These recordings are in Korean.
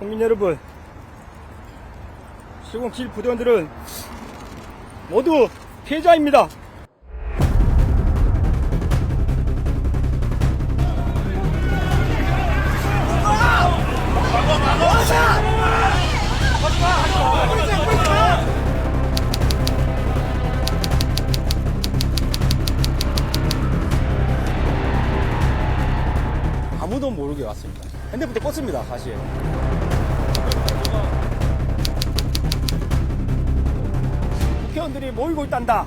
국민 여러분, 시공칠 부대원들은 모두 피해자입니다. 아무도 모르게 왔습니다. 핸드부터 껐습니다, 사실. 국회의원들이 모이고 있단다.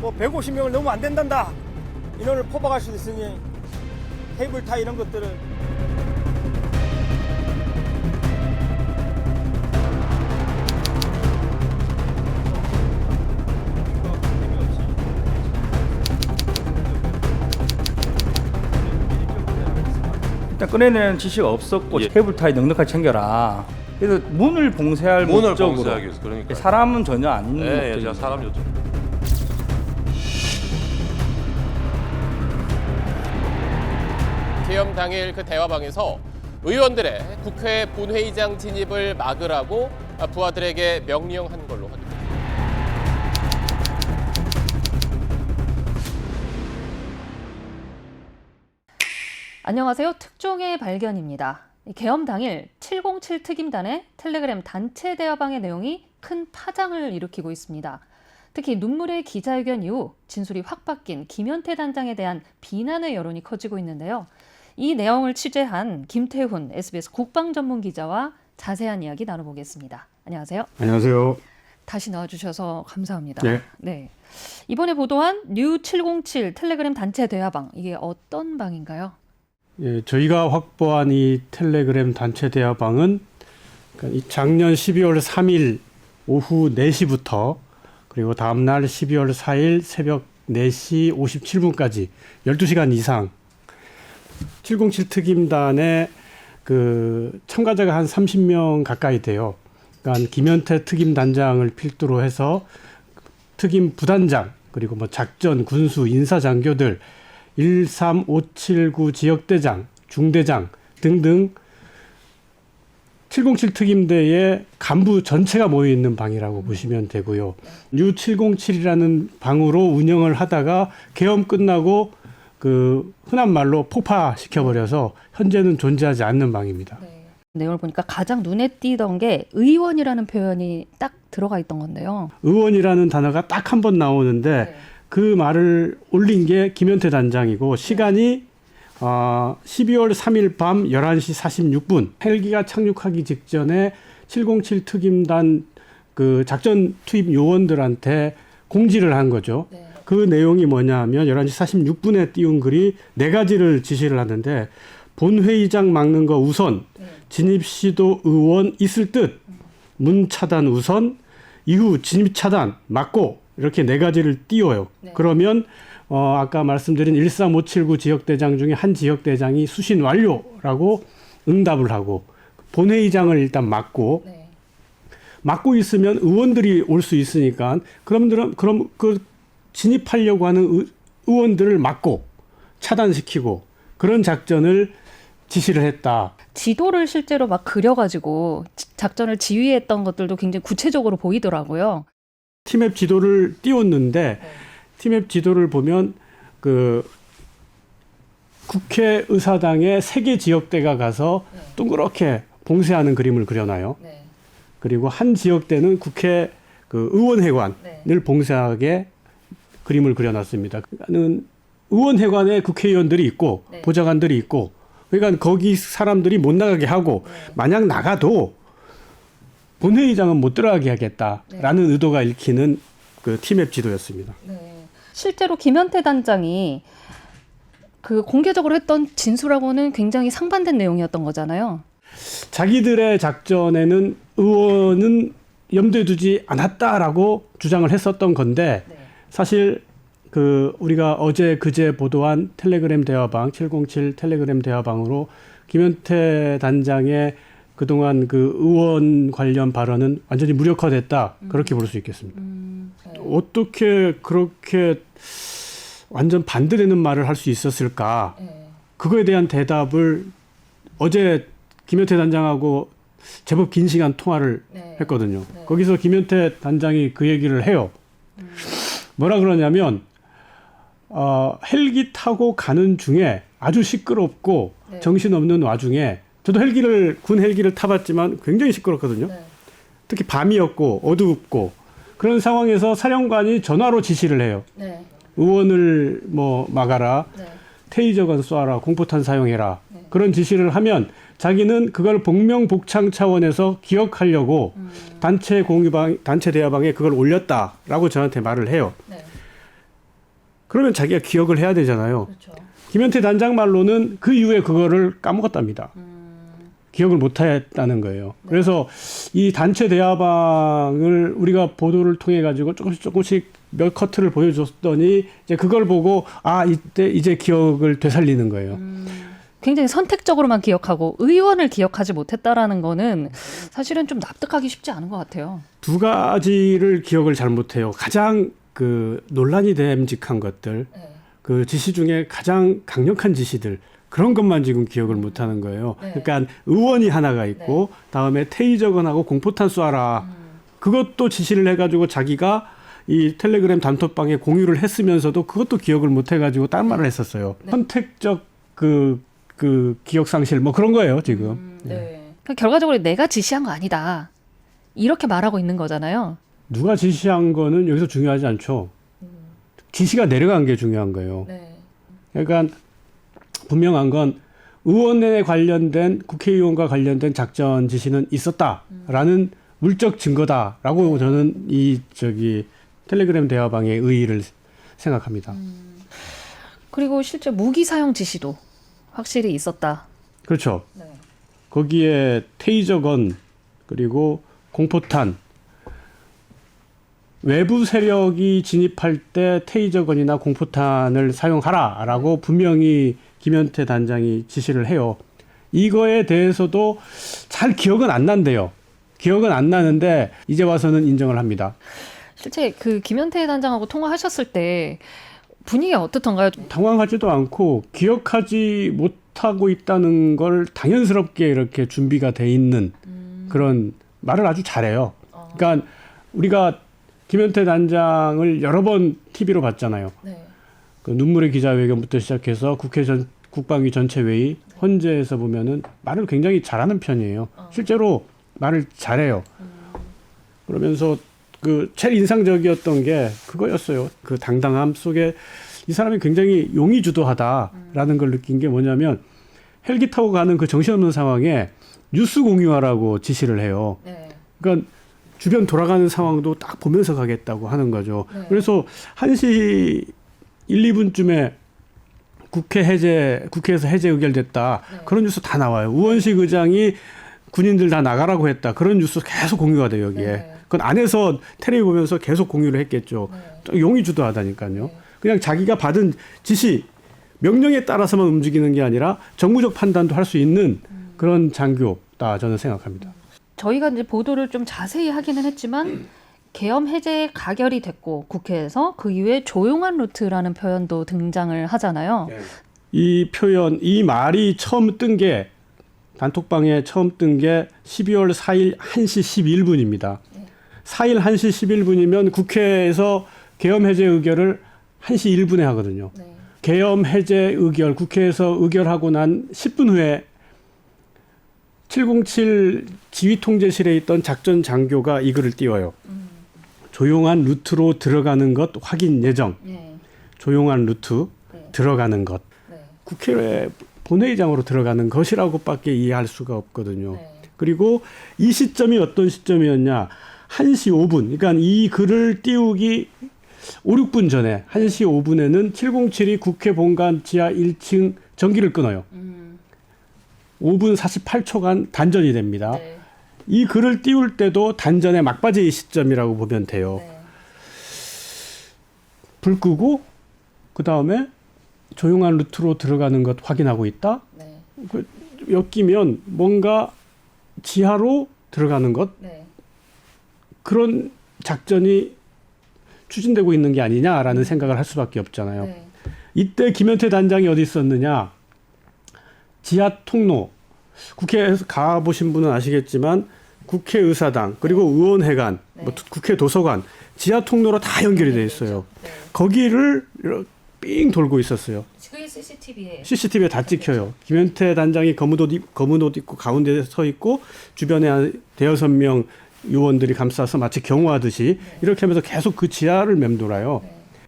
뭐 150명을 넘으면 안 된단다. 인원을 포박할 수 있으니 테이블 타 이런 것들을 일단 꺼내내는 지시가 없었고 예. 테이블 타이 넉넉하게 챙겨라. 그래서 문을 봉쇄할 문을 목적으로 봉쇄하기 위해서 그러니까. 사람은 전혀 안 예, 예, 목적이죠. 제가 사람 요청. 개엄 당일 그 대화방에서 의원들의 국회 본회의장 진입을 막으라고 부하들에게 명령한 걸로 확인됩니다. 안녕하세요. 특종의 발견입니다. 이 개엄 당일 707 특임단의 텔레그램 단체 대화방의 내용이 큰 파장을 일으키고 있습니다. 특히 눈물의 기자회견 이후 진술이 확 바뀐 김현태 단장에 대한 비난의 여론이 커지고 있는데요. 이 내용을 취재한 김태훈 SBS 국방 전문 기자와 자세한 이야기 나눠보겠습니다. 안녕하세요. 안녕하세요. 다시 나와주셔서 감사합니다. 네. 네. 이번에 보도한 뉴 707 텔레그램 단체 대화방 이게 어떤 방인가요? 예, 저희가 확보한 이 텔레그램 단체 대화방은 그러니까 이 작년 12월 3일 오후 4시부터 그리고 다음 날 12월 4일 새벽 4시 57분까지 12시간 이상 707 특임단의 그 참가자가 한 30명 가까이 돼요. 그러니까 김현태 특임 단장을 필두로 해서 특임 부단장 그리고 뭐 작전 군수 인사 장교들 13579 지역대장, 중대장 등등 707 특임대의 간부 전체가 모여 있는 방이라고 보시면 되고요. 뉴 707이라는 방으로 운영을 하다가 계엄 끝나고 그 흔한 말로 폭파시켜 버려서 현재는 존재하지 않는 방입니다. 내용을 보니까 가장 눈에 띄던 게 의원이라는 표현이 딱 들어가 있던 건데요. 의원이라는 단어가 딱 한 번 나오는데 그 말을 올린 게 김현태 단장이고 시간이 어, 12월 3일 밤 11시 46분 헬기가 착륙하기 직전에 707 특임단 그 작전 투입 요원들한테 공지를 한 거죠. 네. 그 내용이 뭐냐면 11시 46분에 띄운 글이 네 가지를 지시를 하는데 본회의장 막는 거 우선 진입 시도 의원 있을 듯 문 차단 우선 이후 진입 차단 막고 이렇게 네 가지를 띄워요. 네. 그러면 어 아까 말씀드린 13579 지역 대장 중에 한 지역 대장이 수신 완료라고 응답을 하고 본회의장을 일단 막고 네. 막고 있으면 의원들이 올 수 있으니까 그럼들은 그럼 그 진입하려고 하는 의, 의원들을 막고 차단시키고 그런 작전을 지시를 했다. 지도를 실제로 막 그려가지고 지- 작전을 지휘했던 것들도 굉장히 구체적으로 보이더라고요. 티맵 지도를 띄웠는데 티맵 지도를 보면 그 국회의사당의 세 개 지역대가 가서 동그랗게 봉쇄하는 그림을 그려놔요. 그리고 한 지역대는 국회 그 의원회관을 봉쇄하게 그림을 그려놨습니다. 그러니까는 의원회관에 국회의원들이 있고 네. 보좌관들이 있고 그러니까 거기 사람들이 못 나가게 하고 만약 나가도 본회의장은 못 들어가게 하겠다라는 의도가 읽히는 그 티맵 지도였습니다. 실제로 김현태 단장이 그 공개적으로 했던 진술하고는 굉장히 상반된 내용이었던 거잖아요. 자기들의 작전에는 의원은 염두에 두지 않았다라고 주장을 했었던 건데 사실 그 우리가 어제 그제 보도한 텔레그램 대화방 707 텔레그램 대화방으로 김현태 단장의 그동안 그 의원 관련 발언은 완전히 무력화됐다 그렇게 볼 수 있겠습니다. 어떻게 그렇게 완전 반대되는 말을 할 수 있었을까? 그거에 대한 대답을 어제 김현태 단장하고 제법 긴 시간 통화를 네. 했거든요. 네. 거기서 김현태 단장이 그 얘기를 해요. 뭐라 그러냐면 어, 헬기 타고 가는 중에 아주 시끄럽고 네. 정신없는 와중에 저도 헬기를 군 헬기를 타봤지만 굉장히 시끄럽거든요. 네. 특히 밤이었고 어둡고 그런 상황에서 사령관이 전화로 지시를 해요. 네. 의원을 뭐 막아라, 네. 테이저건 쏴라, 공포탄 사용해라 네. 그런 지시를 하면 자기는 그걸 복명복창 차원에서 기억하려고 음. 단체 공유방 단체 대화방에 그걸 올렸다라고 저한테 말을 해요. 네. 그러면 자기가 기억을 해야 되잖아요. 그렇죠. 김현태 단장 말로는 그 이후에 그거를 까먹었답니다. 음. 기억을 못했다는 거예요. 네. 그래서 이 단체 대화방을 우리가 보도를 통해 가지고 조금씩 조금씩 몇 커트를 보여줬더니 이제 그걸 보고 아 이때 이제 기억을 되살리는 거예요. 음. 굉장히 선택적으로만 기억하고 의원을 기억하지 못했다라는 거는 사실은 좀 납득하기 쉽지 않은 것 같아요. 두 가지를 기억을 잘 못해요. 가장 그 논란이 됨직한 것들, 네. 그 지시 중에 가장 강력한 지시들 그런 것만 지금 기억을 못 하는 거예요. 네. 그러니까 의원이 하나가 있고 다음에 테이저건하고 공포탄 쏴라. 그것도 지시를 해 가지고 자기가 이 텔레그램 단톡방에 공유를 했으면서도 그것도 기억을 못 해 가지고 딴 말을 했었어요. 네. 선택적 그, 그 기억 상실 뭐 그런 거예요, 지금. 음, 네. 그러니까 결과적으로 내가 지시한 거 아니다. 이렇게 말하고 있는 거잖아요. 누가 지시한 거는 여기서 중요하지 않죠. 지시가 내려간 게 중요한 거예요. 네. 그러니까 분명한 건 의원에 관련된 국회의원과 관련된 작전 지시는 있었다라는 물적 증거다라고 저는 이 저기 텔레그램 대화방의 의의를 생각합니다. 그리고 실제 무기 사용 지시도 확실히 있었다. 그렇죠. 네. 거기에 테이저건 그리고 공포탄 외부 세력이 진입할 때 테이저건이나 공포탄을 사용하라라고 분명히 김현태 단장이 지시를 해요. 이거에 대해서도 잘 기억은 안 난대요. 기억은 안 나는데 이제 와서는 인정을 합니다. 실제 그 김현태 단장하고 통화하셨을 때 분위기가 어떻던가요? 당황하지도 않고 기억하지 못하고 있다는 걸 당연스럽게 이렇게 준비가 돼 있는 그런 말을 아주 잘해요. 그러니까 우리가 김현태 단장을 여러 번 TV로 봤잖아요. 네. 그 눈물의 기자회견부터 시작해서 국회 전 국방위 전체 회의 헌재에서 보면은 말을 굉장히 잘하는 편이에요. 실제로 말을 잘해요. 그러면서 그 제일 인상적이었던 게 그거였어요. 그 당당함 속에 이 사람이 굉장히 용의주도하다라는 걸 느낀 게 뭐냐면 헬기 타고 가는 그 정신없는 상황에 뉴스 공유하라고 지시를 해요. 네. 그러니까 주변 돌아가는 상황도 딱 보면서 가겠다고 하는 거죠. 네. 그래서 1시 1, 2분쯤에 국회 해제, 국회에서 해제 의결됐다. 네. 그런 뉴스 다 나와요. 우원식 의장이 군인들 다 나가라고 했다. 그런 뉴스 계속 공유가 돼요, 여기에. 네. 그건 안에서 테레비 보면서 계속 공유를 했겠죠. 네. 용이 주도하다니까요. 네. 그냥 자기가 받은 지시, 명령에 따라서만 움직이는 게 아니라 정무적 판단도 할 수 있는 음. 그런 장교다 저는 생각합니다. 저희가 이제 보도를 좀 자세히 하기는 했지만 계엄 해제 가결이 됐고 국회에서 그 이후에 조용한 루트라는 표현도 등장을 하잖아요. 이 표현, 이 말이 처음 뜬 게 단톡방에 처음 뜬 게 12월 4일 1시 11분입니다. 4일 1시 11분이면 국회에서 계엄 해제 의결을 1시 1분에 하거든요. 네. 계엄 해제 의결 국회에서 의결하고 난 10분 후에 707 지휘 통제실에 있던 작전 장교가 이 글을 띄워요. 조용한 루트로 들어가는 것 확인 예정. 네. 조용한 루트 네. 들어가는 것. 네. 국회 본회의장으로 들어가는 것이라고밖에 이해할 수가 없거든요. 네. 그리고 이 시점이 어떤 시점이었냐? 1시 5분. 그러니까 이 글을 띄우기 5, 6분 전에 1시 5분에는 707이 국회 본관 지하 1층 전기를 끊어요. 음. 5분 48초간 단전이 됩니다. 네. 이 글을 띄울 때도 단전의 막바지 시점이라고 보면 돼요. 네. 불 끄고 그 다음에 조용한 루트로 들어가는 것 확인하고 있다. 네. 그 엮이면 뭔가 지하로 들어가는 것 네. 그런 작전이 추진되고 있는 게 아니냐라는 생각을 할 수밖에 없잖아요. 네. 이때 김현태 단장이 어디 있었느냐? 지하 통로 국회에 가 보신 분은 아시겠지만 국회의사당 그리고 의원회관, 뭐 두- 국회 도서관 지하 통로로 다 연결이 돼 있어요. 거기를 이렇게 삥 돌고 있었어요. 그게 CCTV에 CCTV에 다 찍혀요. 김현태 단장이 검은 옷, 입, 검은 옷 입고 가운데 서 있고 주변에 한 대여섯 명 요원들이 감싸서 마치 경호하듯이 이렇게 하면서 계속 그 지하를 맴돌아요.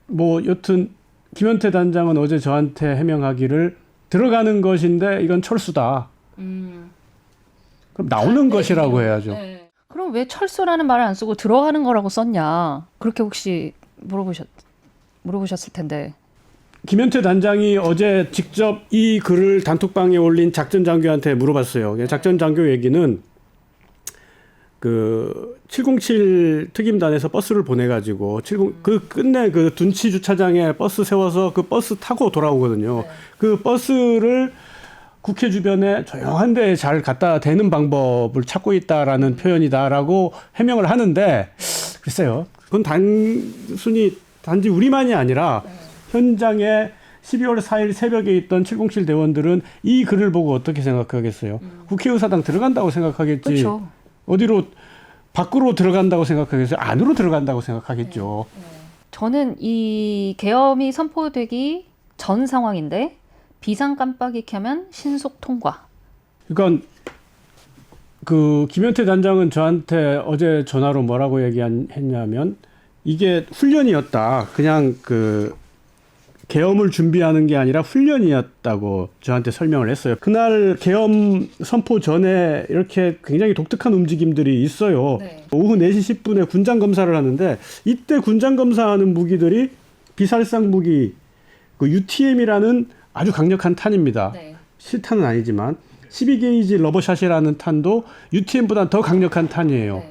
뭐 여튼 김현태 단장은 어제 저한테 해명하기를 들어가는 것인데 이건 철수다. 그럼 나오는 것이라고 해야죠. 그럼 왜 철수라는 말을 안 쓰고 들어가는 거라고 썼냐? 그렇게 혹시 물어보셨 물어보셨을 텐데. 김현태 단장이 어제 직접 이 글을 단톡방에 올린 작전 장교한테 물어봤어요. 작전 장교 얘기는 그 707 특임단에서 버스를 보내가지고 70, 그 끝내 그 둔치 주차장에 버스 세워서 그 버스 타고 돌아오거든요. 그 버스를 국회 주변에 조용한 데잘 갖다 대는 방법을 찾고 있다라는 표현이다라고 해명을 하는데 글쎄요. 그건 단순히 단지 우리만이 아니라 현장에 12월 4일 새벽에 있던 707 대원들은 이 글을 보고 어떻게 생각하겠어요? 국회의사당 들어간다고 생각하겠지. 그렇죠. 어디로 밖으로 들어간다고 생각하겠어요? 안으로 들어간다고 생각하겠죠. 저는 이 계엄이 선포되기 전 상황인데 비상 깜빡이 켜면 신속 통과. 그러니까 그 김현태 단장은 저한테 어제 전화로 뭐라고 얘기했냐면 이게 훈련이었다. 그냥 그 계엄을 준비하는 게 아니라 훈련이었다고 저한테 설명을 했어요. 그날 계엄 선포 전에 이렇게 굉장히 독특한 움직임들이 있어요. 네. 오후 4시 10분에 군장 검사를 하는데 이때 군장 검사하는 무기들이 비살상 무기 그 UTM이라는 아주 강력한 탄입니다. 네. 실탄은 아니지만 12게이지 러버샷이라는 탄도 UTM보다 더 강력한 탄이에요. 네.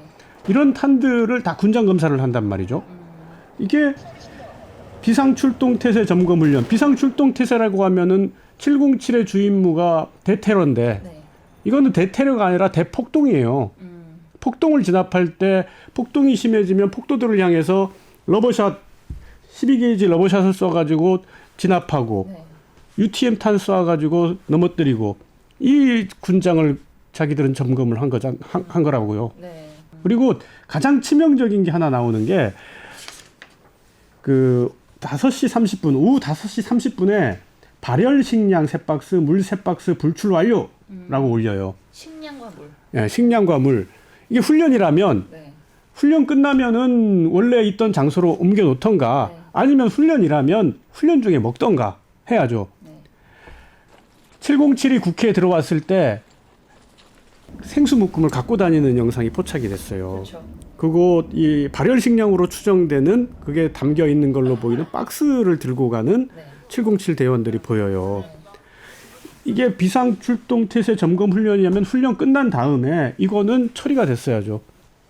이런 탄들을 다 군장 검사를 한단 말이죠. 이게 비상출동 태세 점검 훈련. 비상출동 태세라고 하면은 707의 주임무가 대테러인데 네. 이거는 대테러가 아니라 대폭동이에요. 음. 폭동을 진압할 때 폭동이 심해지면 폭도들을 향해서 러버샷 12게이지 러버샷을 쏴가지고 진압하고 네. UTM 탄 쏴가지고 넘어뜨리고 이 군장을 자기들은 점검을 한 거자 한, 한 거라고요. 네. 그리고 가장 치명적인 게 하나 나오는 게그 5시 30분 오후 5시 30분에 발열 식량 세 박스, 물세 박스 불출 완료라고 올려요. 식량과 물. 예, 식량과 물. 이게 훈련이라면 네. 훈련 끝나면은 원래 있던 장소로 옮겨 놓던가 네. 아니면 훈련이라면 훈련 중에 먹던가 해야죠. 네. 707이 국회에 들어왔을 때 생수 묶음을 갖고 다니는 영상이 포착이 됐어요. 그렇죠. 그거 이 발열 식량으로 추정되는 그게 담겨 있는 걸로 보이는 박스를 들고 가는 네. 707 대원들이 보여요. 이게 비상 출동 태세 점검 훈련이냐면 훈련 끝난 다음에 이거는 처리가 됐어야죠.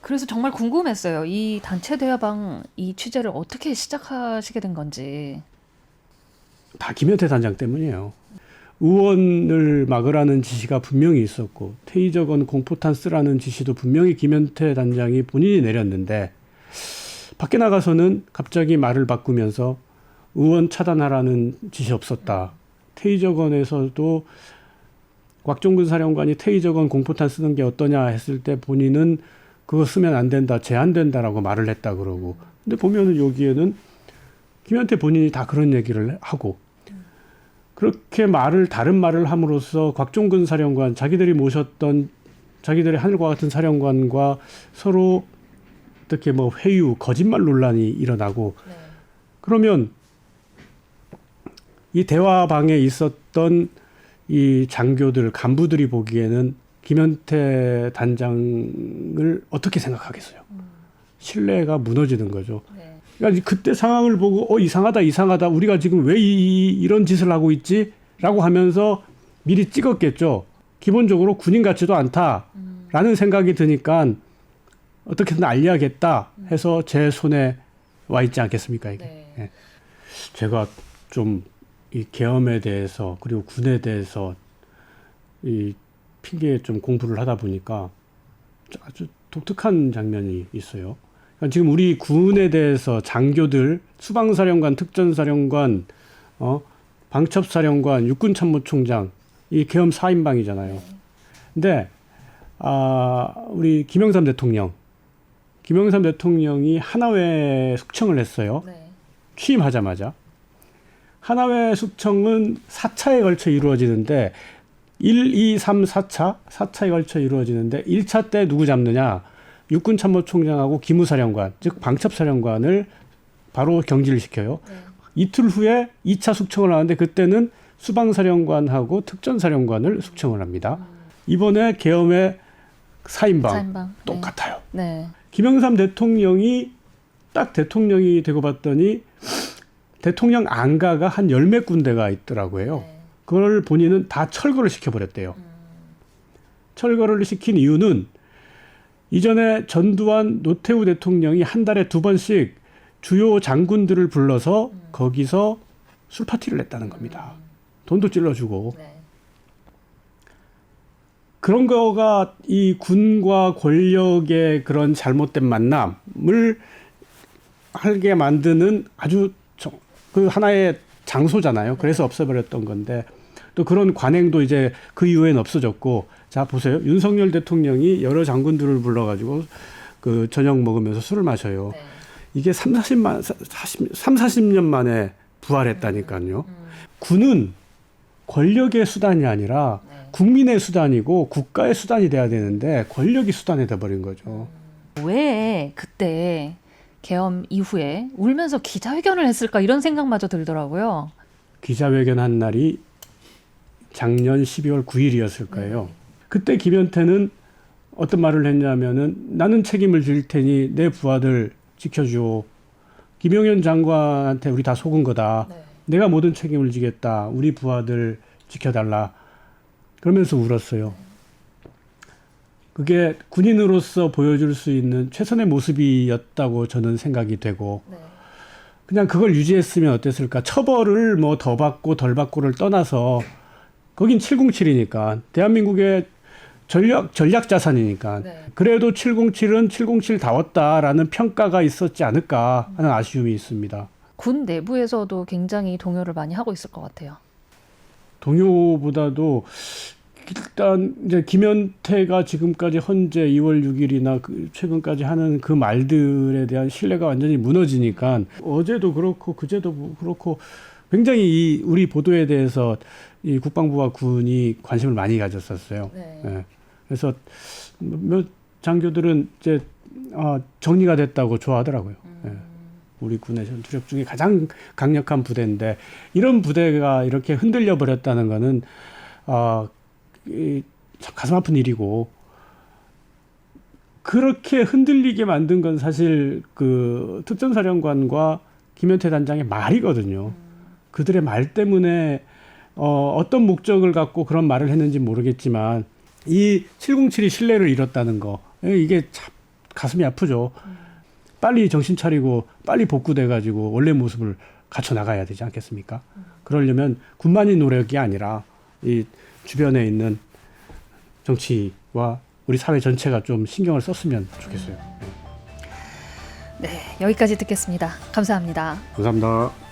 그래서 정말 궁금했어요. 이 단체 대화방 이 취재를 어떻게 시작하시게 된 건지. 다 김현태 단장 때문이에요. 의원을 막으라는 지시가 분명히 있었고 테이저건 공포탄 쓰라는 지시도 분명히 김현태 단장이 본인이 내렸는데 밖에 나가서는 갑자기 말을 바꾸면서 의원 차단하라는 지시 없었다. 테이저건에서도 곽종근 사령관이 테이저건 공포탄 쓰는 게 어떠냐 했을 때 본인은 그거 쓰면 안 된다, 제한된다라고 말을 했다 그러고. 근데 보면은 여기에는 김현태 본인이 다 그런 얘기를 하고 그렇게 말을 다른 말을 함으로써 곽종근 사령관 자기들이 모셨던 자기들의 하늘과 같은 사령관과 서로 어떻게 뭐 회유 거짓말 논란이 일어나고 네. 그러면 이 대화방에 있었던 이 장교들 간부들이 보기에는 김현태 단장을 어떻게 생각하겠어요? 신뢰가 무너지는 거죠. 네. 그러니까 그때 상황을 보고 어 이상하다 이상하다 우리가 지금 왜 이, 이런 짓을 하고 있지라고 하면서 미리 찍었겠죠. 기본적으로 군인 같지도 않다라는 생각이 드니까 어떻게든 알려야겠다 해서 제 손에 와 있지 않겠습니까 이게. 네. 예. 제가 좀 이 계엄에 대해서 그리고 군에 대해서 이 핑계에 좀 공부를 하다 보니까 아주 독특한 장면이 있어요. 지금 우리 군에 대해서 장교들, 수방사령관, 특전사령관, 어, 방첩사령관, 육군참모총장 이 계엄 4인방이잖아요. 근데 아, 우리 김영삼 대통령, 김영삼 대통령이 하나회 숙청을 했어요. 네. 취임하자마자. 하나회 숙청은 4차에 걸쳐 이루어지는데 1, 2, 3, 4차, 4차에 걸쳐 이루어지는데 1차 때 누구 잡느냐? 육군 참모총장하고 기무사령관, 즉 방첩사령관을 바로 경질을 시켜요. 네. 이틀 후에 2차 숙청을 하는데 그때는 수방사령관하고 특전사령관을 숙청을 합니다. 이번에 계엄의 사인방 사인방. 똑같아요. 네. 김영삼 대통령이 딱 대통령이 되고 봤더니 대통령 안가가 한 열몇 군데가 있더라고요. 네. 그걸 본인은 다 철거를 시켜버렸대요. 철거를 시킨 이유는 이전에 전두환 노태우 대통령이 한 달에 두 번씩 주요 장군들을 불러서 거기서 술 파티를 냈다는 겁니다. 돈도 찔러주고 네. 그런 거가 이 군과 권력의 그런 잘못된 만남을 하게 만드는 아주 저- 그 하나의 장소잖아요. 그래서 없애버렸던 건데 또 그런 관행도 이제 그 이후엔 없어졌고 자 보세요. 윤석열 대통령이 여러 장군들을 불러가지고 그 저녁 먹으면서 술을 마셔요. 네. 이게 3, 40만, 40, 3, 40년 만에 부활했다니까요. 군은 권력의 수단이 아니라 네. 국민의 수단이고 국가의 수단이 돼야 되는데 권력이 수단이 돼버린 거죠. 왜 그때 계엄 이후에 울면서 기자회견을 했을까 이런 생각마저 들더라고요. 기자회견 한 날이 작년 12월 9일이었을 거예요. 그때 김현태는 어떤 말을 했냐면은 나는 책임을 질 테니 내 부하들 지켜줘. 김용현 장관한테 우리 다 속은 거다. 네. 내가 모든 책임을 지겠다. 우리 부하들 지켜달라. 그러면서 울었어요. 그게 군인으로서 보여줄 수 있는 최선의 모습이었다고 저는 생각이 되고 네. 그냥 그걸 유지했으면 어땠을까? 처벌을 뭐 더 받고 덜 받고를 떠나서 거긴 707이니까 대한민국의 전략 전략 자산이니까 네. 그래도 707은 707 다웠다라는 평가가 있었지 않을까 하는 아쉬움이 있습니다. 군 내부에서도 굉장히 동요를 많이 하고 있을 것 같아요. 동요보다도 일단 이제 김현태가 지금까지 헌재 2월 6일이나 그 최근까지 하는 그 말들에 대한 신뢰가 완전히 무너지니까 어제도 그렇고 그제도 뭐 그렇고 굉장히 이 우리 보도에 대해서 이 국방부와 군이 관심을 많이 가졌었어요. 네. 예. 그래서 몇 장교들은 이제 아, 정리가 됐다고 좋아하더라고요. 예. 우리 군의 전투력 중에 가장 강력한 부대인데 이런 부대가 이렇게 흔들려 버렸다는 거는 아, 이, 참 가슴 아픈 일이고 그렇게 흔들리게 만든 건 사실 그 특전사령관과 김현태 단장의 말이거든요. 그들의 말 때문에 어, 어떤 목적을 갖고 그런 말을 했는지 모르겠지만 이 707이 신뢰를 잃었다는 거 이게 참 가슴이 아프죠. 빨리 정신 차리고 빨리 복구돼 가지고 원래 모습을 갖춰 나가야 되지 않겠습니까? 그러려면 군만의 노력이 아니라 이 주변에 있는 정치와 우리 사회 전체가 좀 신경을 썼으면 좋겠어요. 네, 여기까지 듣겠습니다. 감사합니다. 감사합니다.